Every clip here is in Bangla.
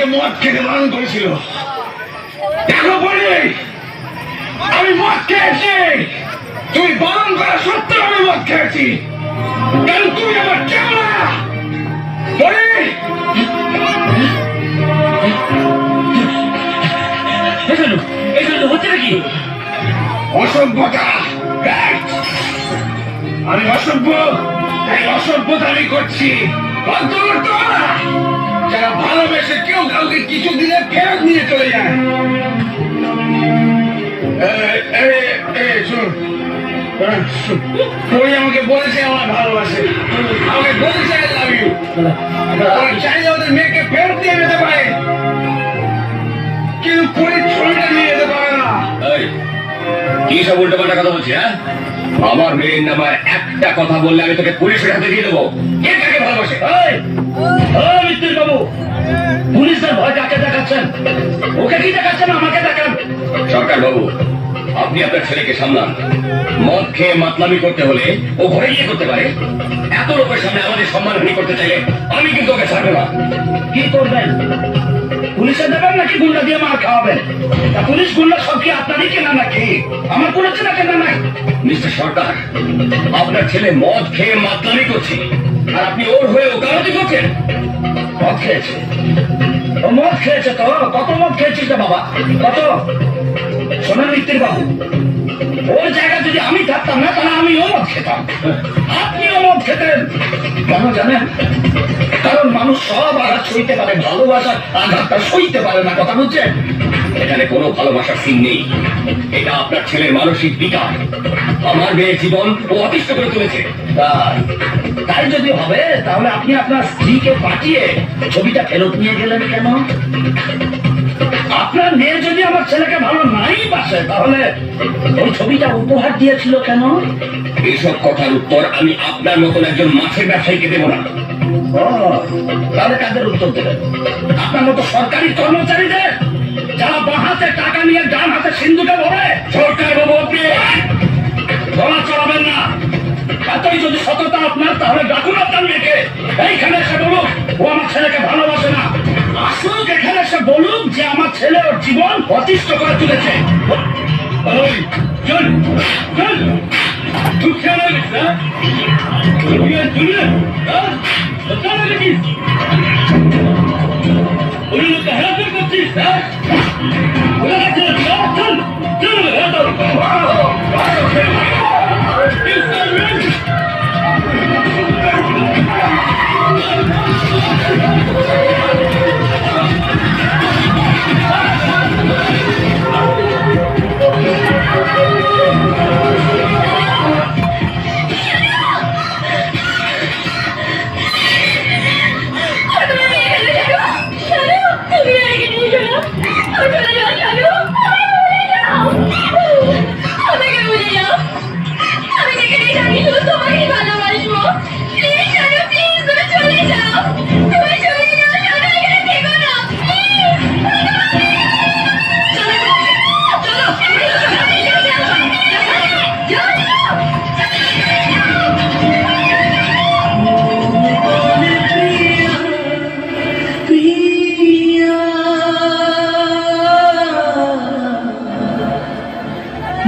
আমাকে মদ খেতে বারণ করেছিল। দেখো বলি আমি মদ খেয়েছি। তুমি বারণ করা সত্ত্বেও আমি মদ খেয়েছি। কারণ তুমি আমার কেমন বলি হচ্ছে নাকি অসভ্যতা! আমি অসভ্য এই অসভ্যতা আমি করছি। বন্ধ করতে হবে না। যারা ভালোবেসে কেউ কাউকে কিছু দিলে ফেরত নিয়ে চলে যায়। পরি আমাকে বলেছে আমার ভালোবাসে। আমাকে বলেছে আই লাভ ইউ চাইলে ওদের মেয়েকে ফেরত দিয়ে যেতে পারে। কিন্তু পরির ছবিটা নিয়ে যেতে পারে না। কি সব উল্টো পাল্টা কথা বলছি হ্যাঁ? আমার মেয়ের নামায় একটা কথা বললে আমি তোকে পুলিশের হাতে দিয়ে দেবো। কে কাকে ভালোবাসে এই, এই মিত্তির বাবু পুলিশের ভয় কাকে দেখাচ্ছেন? ওকে কি দেখাচ্ছেন? আমাকে দেখান। সরকার বাবু আপনি আপনার ছেলেকে সামলান। মদ খেয়ে মাতলামি করতে হলে ও ঘরে গিয়ে করতে পারে। এত লোকের সামনে আমাদের সম্মানহানি করতে চাইলে আমি কিন্তু ওকে ছাড়বো না। কি করবেন? পুলিশে দেবেন নাকি গুন্ডা দিয়ে মার খাওয়াবেন? তা পুলিশ গুন্ডা সব কি আপনারই কেনা নাকি? আমার কোনো চেনা কেনা নাই। মিস্টার সরকার আপনার ছেলে মদ খেয়ে মাতলামি করছে। আর আপনি ওর হয়ে ওকালতি করছেন মদ খেয়েছে। ও মদ খেয়েছে তো? কত মদ খেয়েছিস রে বাবা? কত? শোনেন মিত্তির বাবু। ওর জায়গায় যদি আমি থাকতাম না, তাহলে আমিও মদ খেতাম। আপনিও মদ খেতেন। কেন জানেন? কারণ মানুষ সব আঘাত সইতে পারে ভালোবাসার আঘাতটা সইতে পারে না, কথা বুঝছেন? এখানে কোনো ভালোবাসার সিন নেই। এটা আপনার ছেলের মানসিক বিকার আমার মেয়ের জীবন ও অতিষ্ঠ করে তুলেছে। তাই যদি হবে, তাহলে আপনি আপনার স্ত্রীকে পাঠিয়ে ছবিটা ফেরত নিয়ে গেলেন কেন? আপনার মেয়ে যদি আমার ছেলেকে ভালো নাই বাসে, তাহলে ওই ছবিটা উপহার দিয়েছিল কেন? এইসব কথার উত্তর আমি আপনার মতন একজন মাছের ব্যবসায়ীকে দেবো না। তাহলে কাদের উত্তর দেবেন? আপনার মতো সরকারি কর্মচারীদের যারা বাঁ হাতে টাকা নিয়ে ডান হাতে সিন্ধুকে ভরে সরকার বাবু আপনি গলা চড়াবেন না। এতই যদি সততা আপনার, তাহলে ডাকুন আপনার মেয়েকে। এইখানে এসে বলুক, ও আমার ছেলেকে ভালোবাসে না। আসুক, এখানে এসে বলুক যে আমার ছেলে ওর জীবন অতিষ্ঠ করে তুলেছে। চল চল তুই রাখিস না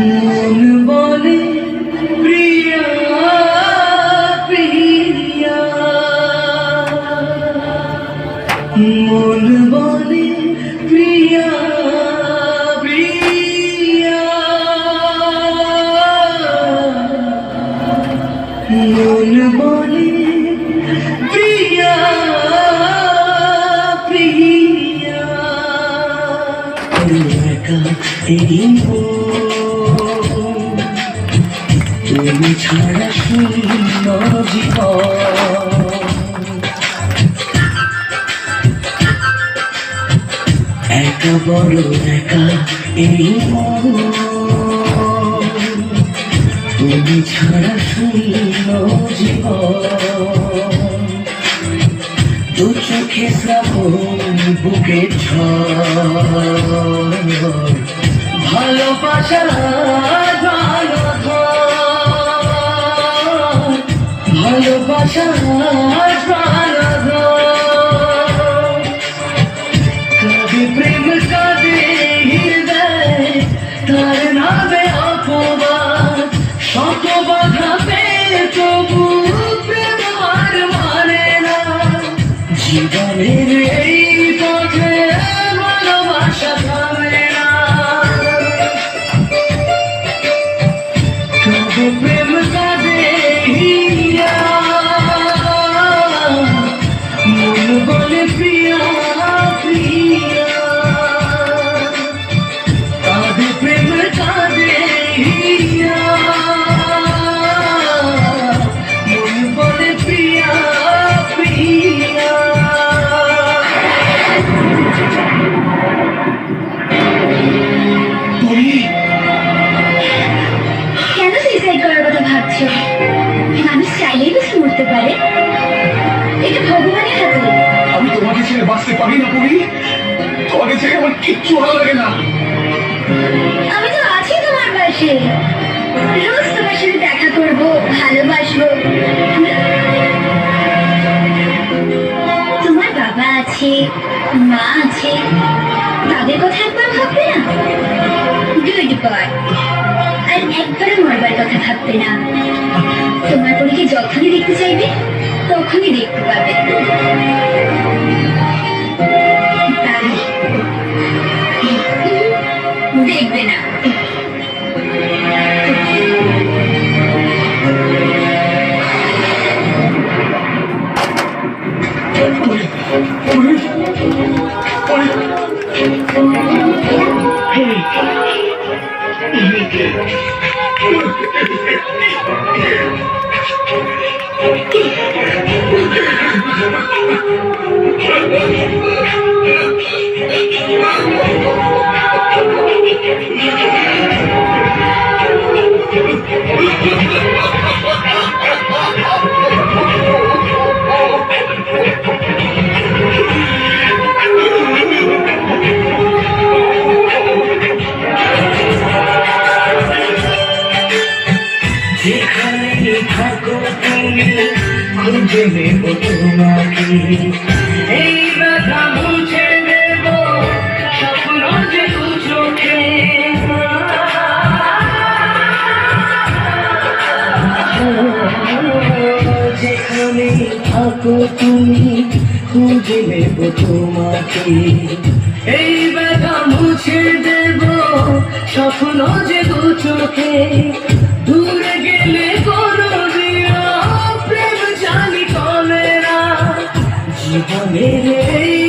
মন বলে প্রিয়া প্রিয়া। মন বলে প্রিয়া প্রিয়া। মন বলে প্রিয়া প্রিয়া। একা এই একা বড় একা এই মন তুমি ছাড়া শূন্য জীবন দু চোখে বুকে ভালোবাসা ভালো ভালোবাসা ভালো প্রেম কাঁদে হৃদয় তার নামে অপবাদ। মানে জীবনের এই ভালোবাসবো তোমার বাবা আছে, মা আছে, তাদের কথা একবার ভাববে না। গুড বয় আর একবারও মরবার কথা ভাববে না তোমার পরীকে যখনই দেখতে চাইবে তখনই দেখতে পাবে যেখানে খুঁজে নেব তোমাকে তুমি, খুঁজে নেব তোমাকে। এই ব্যথা মুছে দেব, স্বপ্ন যে দু চোখে। Rio Janeiro.